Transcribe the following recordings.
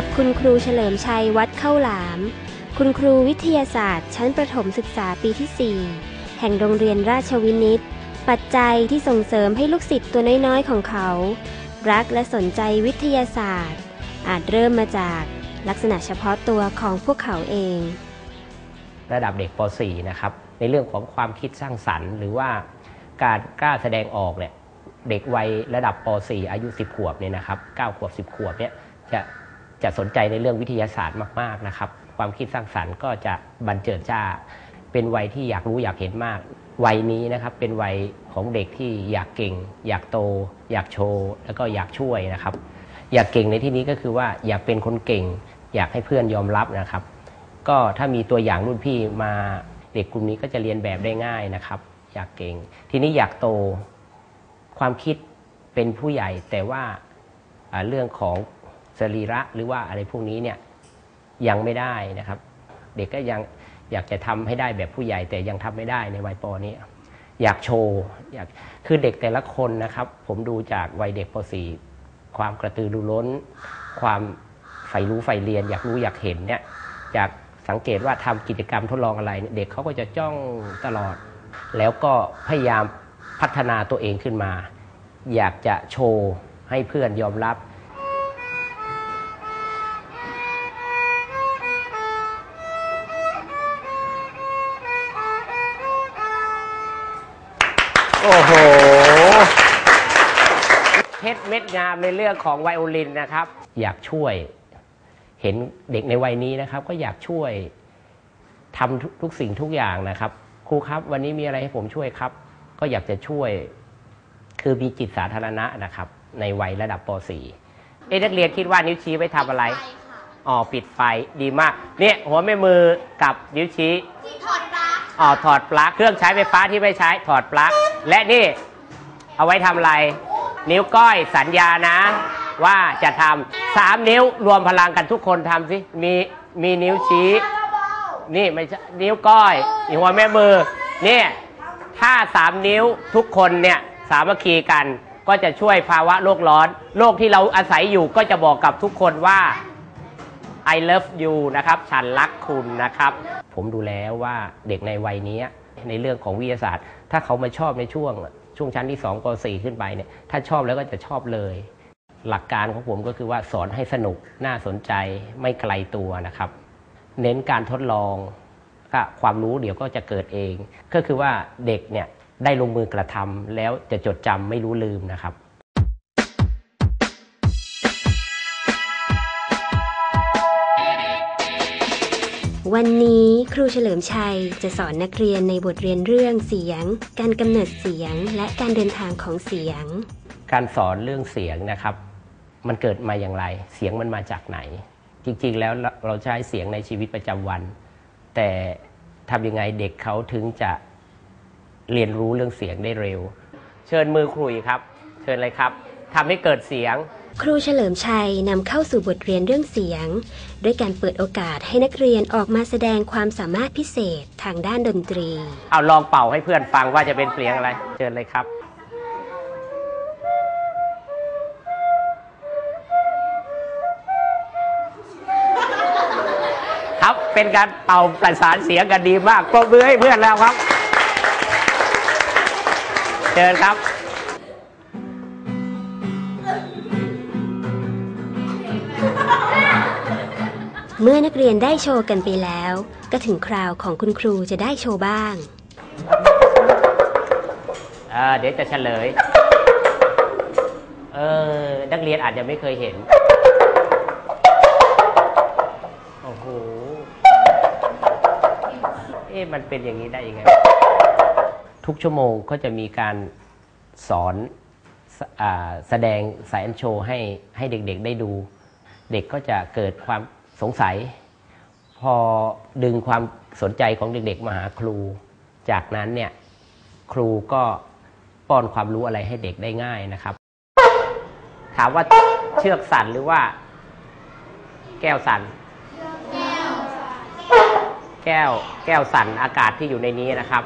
ับคุณครูเฉลิมชัยวัดเข้าหลาม คุณครูวิทยาศาสตร์ ชั้นประถมศึกษาปีที่ 4 แห่งโรงเรียนราชวินิต ปัจจัยที่ส่งเสริมให้ลูกศิษย์ตัวน้อยๆของเขา รักและสนใจวิทยาศาสตร์ อาจเริ่มมาจากลักษณะเฉพาะตัวของพวกเขาเอง ระดับเด็กป .4 นะครับในเรื่องของความคิดสร้างสรรค์ หรือว่าการกล้าแสดงออกเนี่ยเด็กวัยระดับป .4 อายุ 10 ขวบเนี่ยนะครับ 9 ขวบ 10 ขวบเนี่ยจะ จะสนใจในเรื่องวิทยาศาสตร์มาก ๆ นะครับ ความคิดสร้างสรรค์ก็จะบันเจิดจ้า เป็นวัยที่อยากรู้อยากเห็นมาก วัยนี้นะครับเป็นวัยของเด็กที่อยากเก่ง อยากโต อยากโชว์แล้วก็อยากช่วยนะครับ อยากเก่งในที่นี้ก็คือว่าอยากเป็นคนเก่ง อยากให้เพื่อนยอมรับนะครับ ก็ถ้ามีตัวอย่างรุ่นพี่มาเด็กกลุ่มนี้ก็จะเรียนแบบได้ง่ายนะครับ อยากเก่ง ทีนี้อยากโตความคิดเป็นผู้ใหญ่แต่ว่าเรื่องของ สรีระหรือว่าอะไรพวกนี้เนี่ยยังไม่ได้นะครับ เด็กก็ยังอยากจะทำให้ได้แบบผู้ใหญ่แต่ยังทำไม่ได้ในวัยปอนี้ อยากโชว์อยากคือเด็กแต่ละคนนะครับ ผมดูจากวัยเด็กป .4 ความกระตือรือร้น ความใฝ่รู้ใฝ่เรียน อยากรู้อยากเห็นเนี่ยจากสังเกตว่าทำกิจกรรมทดลองอะไร เด็กเขาก็จะจ้องตลอด แล้วก็พยายามพัฒนาตัวเองขึ้นมา อยากจะโชว์ให้เพื่อนยอมรับ โอ้โห เพชรเม็ดงามในเรื่องของไวโอลินนะครับ อยากช่วย เห็นเด็กในวัยนี้นะครับ ก็อยากช่วยทำทุกทุกสิ่งทุกอย่างนะครับ ครูครับวันนี้มีอะไรให้ผมช่วยครับ ก็อยากจะช่วย คือมีจิตสาธารณะนะครับ ในวัยระดับป .4 เอ๊ะนักเรียนคิดว่านิ้วชี้ไว้ทำอะไรอ๋อปิดไฟดีมาก เนี่ย หัวแม่มือกับนิ้วชี้ที่ถอดปลั๊กอ๋อถอดปลั๊กเครื่องใช้ไฟฟ้าที่ไม่ใช้ถอดปลั๊ก และนี่เอาไว้ทำอะไร นิ้วก้อยสัญญานะ ว่าจะทำสามนิ้วรวมพลังกันทุกคนทำสิมีมีนิ้วชี้ นี่ไม่ใช่นิ้วก้อยหัวแม่มือเนี่ยถ้าสามนิ้วทุกคนเนี่ยสามัคคีกันก็จะช่วยภาวะโลกร้อน โลกที่เราอาศัยอยู่ก็จะบอกกับทุกคนว่า I love you นะครับ ฉันรักคุณนะครับ ผมดูแล้วว่าเด็กในวัยนี้ ในเรื่องของวิทยาศาสตร์ ถ้าเขามาชอบในช่วงช่วงชั้นที่2ป .4 ขึ้นไปเนี่ยถ้าชอบแล้วก็จะชอบเลย หลักการของผมก็คือว่าสอนให้สนุกน่าสนใจไม่ไกลตัวนะครับ เน้นการทดลองก็ความรู้เดี๋ยวก็จะเกิดเอง ก็คือว่าเด็กเนี่ยได้ลงมือกระทำแล้วจะจดจำไม่รู้ลืมนะครับ วันนี้ครูเฉลิมชัยจะสอนนักเรียนในบทเรียนเรื่องเสียง การกำเนิดเสียง และการเดินทางของเสียง การสอนเรื่องเสียงนะครับ มันเกิดมาอย่างไร เสียงมันมาจากไหน จริงๆแล้วเราใช้เสียงในชีวิตประจำวัน แต่ทำยังไงเด็กเขาถึงจะเรียนรู้เรื่องเสียงได้เร็ว เชิญมือครุยครับ เชิญเลยครับทำให้เกิดเสียง ครูเฉลิมชัยนำเข้าสู่บทเรียนเรื่องเสียง ด้วยการเปิดโอกาสให้นักเรียนออกมาแสดงความสามารถพิเศษทางด้านดนตรี เอาลองเป่าให้เพื่อนฟังว่าจะเป็นเสียงอะไร เชิญเลยครับ ครับเป็นการเป่าประสานเสียงกันดีมากปรบมือให้เพื่อนแล้วครับ เชิญครับ เมื่อนักเรียนได้โชว์กันไปแล้ว ก็ถึงคราวของคุณครูจะได้โชว์บ้างเอ่อเดี๋ยวจะเฉลย เออ นักเรียนอาจจะไม่เคยเห็น โอ้โห เอ๊ะมันเป็นอย่างนี้ได้ยังไง ทุกชั่วโมงก็จะมีการสอนอแสดงสายอันโชว์ให้ให้เด็กๆได้ดู เด็กก็จะเกิดความ สงสัย พอดึงความสนใจของเด็กๆมาหาครู จากนั้นเนี่ยครูก็ป้อนความรู้อะไรให้เด็กได้ง่ายนะครับ ถามว่าเชือกสั่นหรือว่า แก้วสั่น แก้วแก้วสั่นอากาศที่อยู่ในนี้นะครับ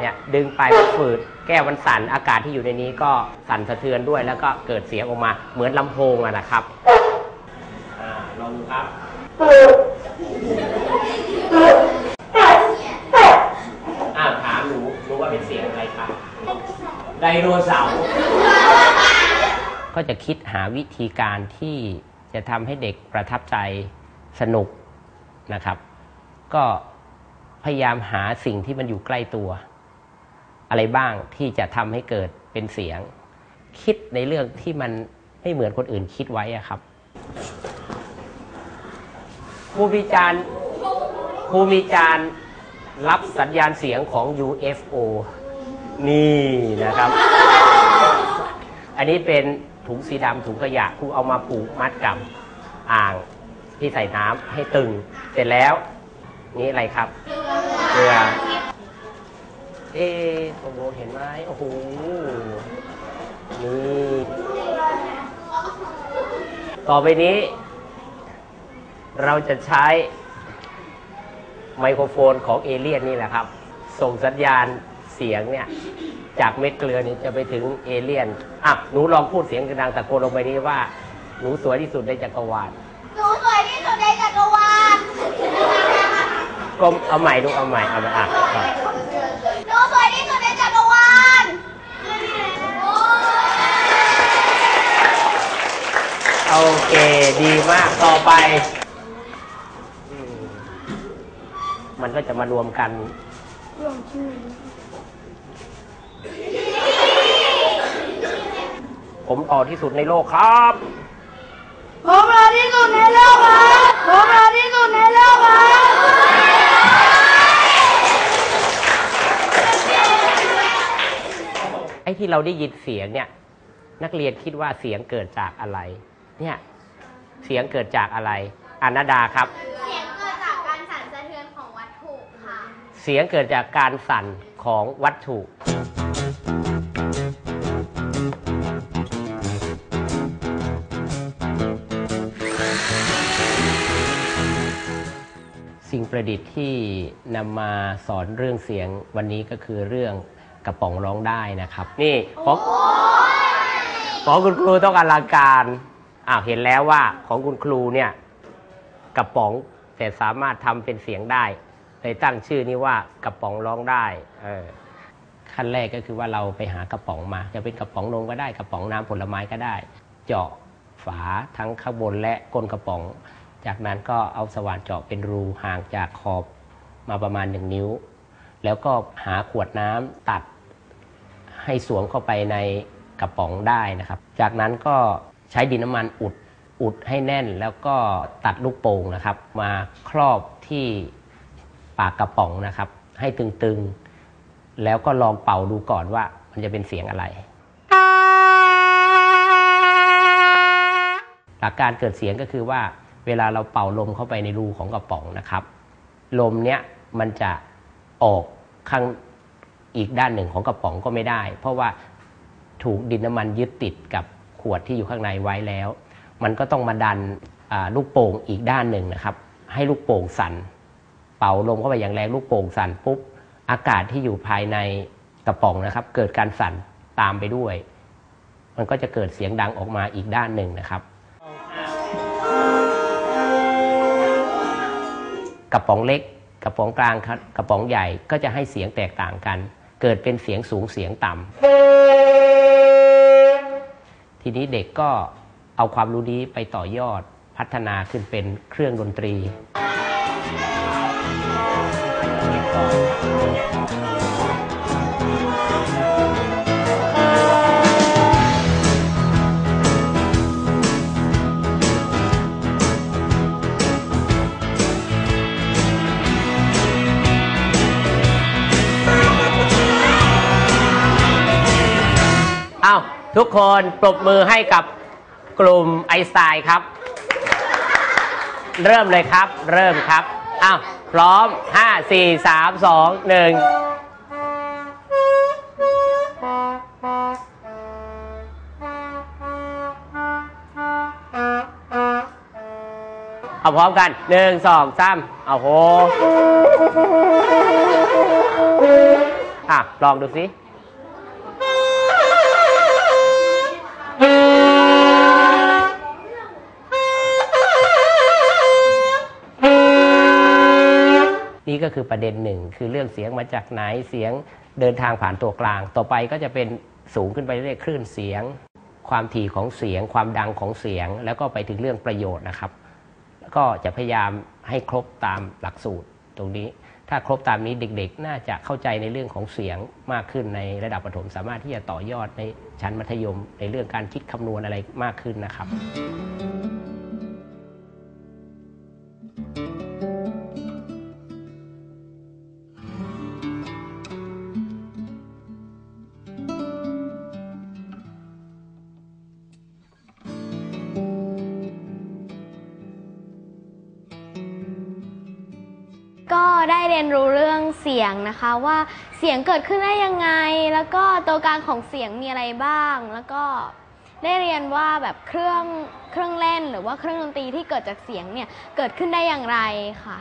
เนี่ยดึงไปฝืดแก้วมันสั่นอากาศที่อยู่ในนี้ก็สั่นสะเทือนด้วย แล้วก็เกิดเสียงออกมาเหมือนลำโพงอะนะครับ ครับอ้าวถามหนูหนูว่าเป็นเสียงอะไรครับ ไดโนเสาร์ ก็จะคิดหาวิธีการที่จะทำให้เด็กประทับใจสนุกนะครับ ก็พยายามหาสิ่งที่มันอยู่ใกล้ตัว อะไรบ้างที่จะทำให้เกิดเป็นเสียง คิดในเรื่องที่มันไม่เหมือนคนอื่นคิดไว้อะครับ รูมีจารย์ครูมีจารย์รับสัญญาณเสียงของ UFO นี่นะครับ อันนี้เป็นถุงสีดำถุงขยะครูเอามาผูกมัดกับอ่างที่ใส่น้ำให้ตึง เสร็จแล้ว นี่อะไรครับเกลือเอ๊ะตรงโน้นเห็นไหมโอ้โหนี่ต่อไปนี้ เราจะใช้ไมโครโฟนของเอเลี่ยนนี่แหละครับ ส่งสัญญาณเสียงเนี่ย จากเม็ดเกลือนี่จะไปถึงเอเลี่ยนอะหนูลองพูดเสียงดังๆตะโกนลงไปนี้ว่า หนูสวยที่สุดในจักรวาลหนูสวยที่สุดในจักรวาลก็เอาใหม่ดูเอาใหม่เอาใหม่อะอะหนูสวยที่สุดในจักรวาลโอ้ยโอเค ดีมากต่อไปอืม มันก็จะมารวมกันผมต่อที่สุดในโลกครับ ผมรอที่สุดในโลกครับ ผมรอที่สุดในโลกครับ ไอ้ที่เราได้ยินเสียงเนี่ย นักเรียนคิดว่าเสียงเกิดจากอะไร เนี่ย เสียงเกิดจากอะไรอานาดาครับ สียงเกิดจากการสั่นของวัตถุ สิ่งประดิษฐ์ที่นำมาสอนเรื่องเสียงวันนี้ก็คือเรื่องกระป๋องร้องได้นะครับ นี่ของของคุณครูต้องอลังการอ้าวเห็นแล้วว่าของคุณครูเนี่ยกระป๋องแต่สามารถทำเป็นเสียงได้ เลยตั้งชื่อนี้ว่ากระป๋องร้องได้เออขั้นแรกก็คือว่าเราไปหากระป๋องมา จะเป็นกระป๋องนมก็ได้กระป๋องน้ำผลไม้ก็ได้ เจาะฝาทั้งข้างบนและก้นกระป๋อง จากนั้นก็เอาสว่านเจาะเป็นรูห่างจากขอบมาประมาณหนึ่งนิ้ว แล้วก็หาขวดน้ำตัดให้สวมเข้าไปในกระป๋องได้นะครับ จากนั้นก็ใช้ดินน้ำมันอุดอุดให้แน่นแล้วก็ตัดลูกโป่งนะครับ มาครอบที่ ปากกระป๋องนะครับ ให้ตึงๆ แล้วก็ลองเป่าดูก่อนว่ามันจะเป็นเสียงอะไร หลักการเกิดเสียงก็คือว่าเวลาเราเป่าลมเข้าไปในรูของกระป๋องนะครับ ลมเนี้ยมันจะออกข้างอีกด้านหนึ่งของกระป๋องก็ไม่ได้ เพราะว่าถูกดินน้ำมันยึดติดกับขวดที่อยู่ข้างในไว้แล้ว มันก็ต้องมาดันลูกโป่งอีกด้านหนึ่งนะครับ ให้ลูกโป่งสั่น เป่าลมเข้าไปอย่างแรงลูกโป่งสั่นปุ๊บอากาศที่อยู่ภายในกระป๋องนะครับ เกิดการสั่นตามไปด้วย มันก็จะเกิดเสียงดังออกมาอีกด้านหนึ่งนะครับ กระป๋องเล็ก กระป๋องกลางครับกระป๋องใหญ่ก็จะให้เสียงแตกต่างกัน เกิดเป็นเสียงสูงเสียงต่ำทีนี้เด็กก็เอาความรู้นี้ไปต่อยอดพัฒนาขึ้นเป็นเครื่องดนตรี อ้าวทุกคนปรบมือให้กับกลุ่มไอสไตน์ครับ เริ่มเลยครับ เริ่มครับอ้าว พร้อม 5 4 3 2 1เอาพร้อมกันหนึ่งสองสามเอาโหอะ ลองดูสิ ก็คือประเด็นหนึ่งคือเรื่องเสียงมาจากไหนเสียงเดินทางผ่านตัวกลาง ต่อไปก็จะเป็นสูงขึ้นไปเรื่อยคลื่นเสียง ความถี่ของเสียง ความดังของเสียง แล้วก็ไปถึงเรื่องประโยชน์นะครับ ก็จะพยายามให้ครบตามหลักสูตรตรงนี้ ถ้าครบตามนี้เด็กๆ น่าจะเข้าใจในเรื่องของเสียงมากขึ้นในระดับประถม สามารถที่จะต่อยอดในชั้นมัธยม ในเรื่องการคิดคำนวณอะไรมากขึ้นนะครับ ได้เรียนรู้เรื่องเสียงนะคะว่าเสียงเกิดขึ้นได้ยังไง แล้วก็ตัวกางของเสียงมีอะไรบ้าง แล้วก็ได้เรียนว่าแบบเครื่องเครื่องเล่นหรือว่าเครื่องดนตรีที่เกิดจากเสียงเนี่ยเกิดขึ้นได้อย่างไรค่ะ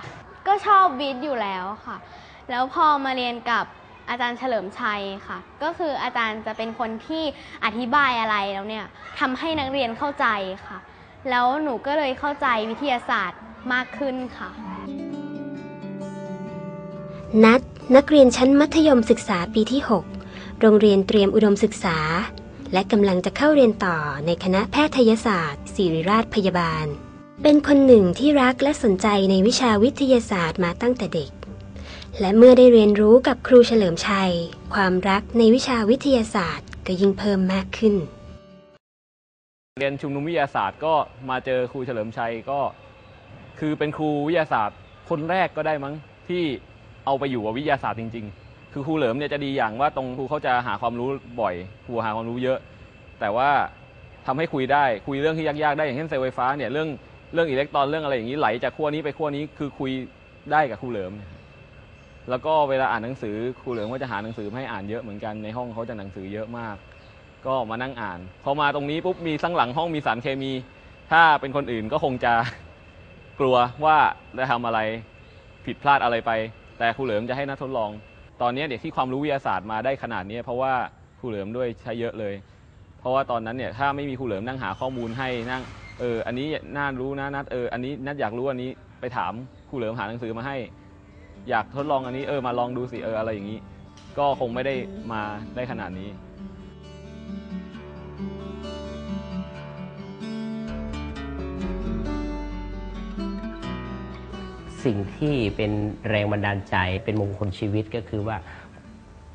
ก็ชอบบีทอยู่แล้วค่ะ แล้วพอมาเรียนกับอาจารย์เฉลิมชัยค่ะ ก็คืออาจารย์จะเป็นคนที่อธิบายอะไรแล้วเนี่ยทำให้นักเรียนเข้าใจค่ะ แล้วหนูก็เลยเข้าใจวิทยาศาสตร์มากขึ้นค่ะ นัดนักเรียนชั้นมัธยมศึกษาปีที่ 6 โรงเรียนเตรียมอุดมศึกษา และกำลังจะเข้าเรียนต่อในคณะแพทยศาสตร์ ศิริราชพยาบาล เป็นคนหนึ่งที่รักและสนใจในวิชาวิทยาศาสตร์มาตั้งแต่เด็ก และเมื่อได้เรียนรู้กับครูเฉลิมชัย ความรักในวิชาวิทยาศาสตร์ก็ยิ่งเพิ่มมากขึ้น เรียนชุมนุมวิทยาศาสตร์ก็มาเจอครูเฉลิมชัยก็ คือเป็นครูวิทยาศาสตร์คนแรกก็ได้มั้งที่ เอาไปอยู่กับวิทยาศาสตร์จริง ๆ คือครูเหลิมเนี่ยจะดีอย่างว่าตรงครูเขาจะหาความรู้บ่อยครูหาความรู้เยอะ แต่ว่าทำให้คุยได้คุยเรื่องที่ยากๆได้อย่างเช่นเซลล์ไฟฟ้าเนี่ยเรื่องเรื่องอิเล็กตรอนเรื่องอะไรอย่างนี้ไหลจากขั้วนี้ไปขั้วนี้คือคุยได้กับครูเหลิม แล้วก็เวลาอ่านหนังสือครูเหลิมก็จะหาหนังสือให้อ่านเยอะเหมือนกันในห้องเขาจะหนังสือเยอะมาก ก็มานั่งอ่านพอมาตรงนี้ปุ๊บมีข้งหลังห้องมีสารเคมี ถ้าเป็นคนอื่นก็คงจะกลัวว่าจะทำอะไรผิดพลาดอะไรไป แต่ครูเหลิมจะให้นักทดลอง ตอนนี้เด็กที่ความรู้วิทยาศาสตร์มาได้ขนาดนี้เพราะว่าครูเหลิมด้วยใช้เยอะเลย เพราะว่าตอนนั้นเนี่ยถ้าไม่มีครูเหลิมนั่งหาข้อมูลให้นั่งเอออันนี้น่ารู้นะนัดเอออันนี้นัดอยากรู้อันนี้ไปถามครูเหลิมหาหนังสือมาให้ อยากทดลองอันนี้เออมาลองดูสิเอออะไรอย่างนี้ ก็คงไม่ได้มาได้ขนาดนี้ สิ่งที่เป็นแรงบันดาลใจเป็นมงคลชีวิตก็คือว่า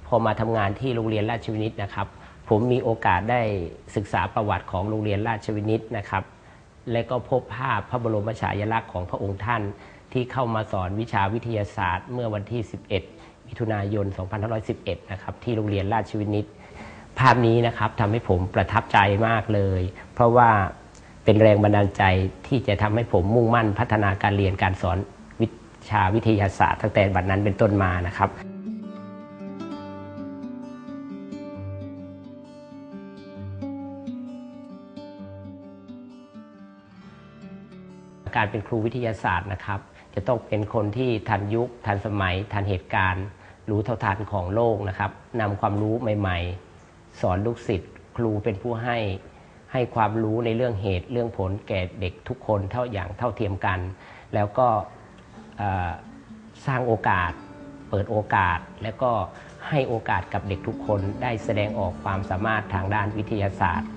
พอมาทำงานที่โรงเรียนราชวินิตนะครับ ผมมีโอกาสได้ศึกษาประวัติของโรงเรียนราชวินิตนะครับ และก็พบภาพพระบรมฉายาลักษณ์ของพระองค์ท่าน ที่เข้ามาสอนวิชาวิทยาศาสตร์ เมื่อวันที่ 11 มิถุนายน 2511 นะครับที่โรงเรียนราชวินิต ภาพนี้นะครับทำให้ผมประทับใจมากเลย เพราะว่าเป็นแรงบันดาลใจที่จะทำให้ผมมุ่งมั่นพัฒนาการเรียนการสอน ชาวิทยาศาสตร์ตั้งแต่บัดนั้นเป็นต้นมานะครับการเป็นครูวิทยาศาสตร์นะครับ จะต้องเป็นคนที่ทันยุค ทันสมัย ทันเหตุการณ์ รู้เท่าทันของโลกนะครับนำความรู้ใหม่ๆ สอนลูกศิษย์ครูเป็นผู้ให้ให้ความรู้ในเรื่องเหตุเรื่องผลแก่เด็กทุกคนเท่าอย่างเท่าเทียมกัน แล้วก็ สร้างโอกาส เปิดโอกาส แล้วก็ให้โอกาสกับเด็กทุกคนได้แสดงออกความสามารถทางด้านวิทยาศาสตร์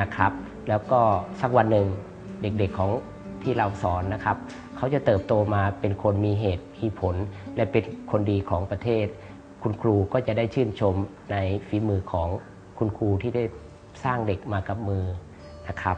นะครับ แล้วก็สักวันหนึ่งเด็กๆของที่เราสอนนะครับ เขาจะเติบโตมาเป็นคนมีเหตุมีผล และเป็นคนดีของประเทศ คุณครูก็จะได้ชื่นชมในฝีมือของคุณครูที่ได้สร้างเด็กมากับมือนะครับ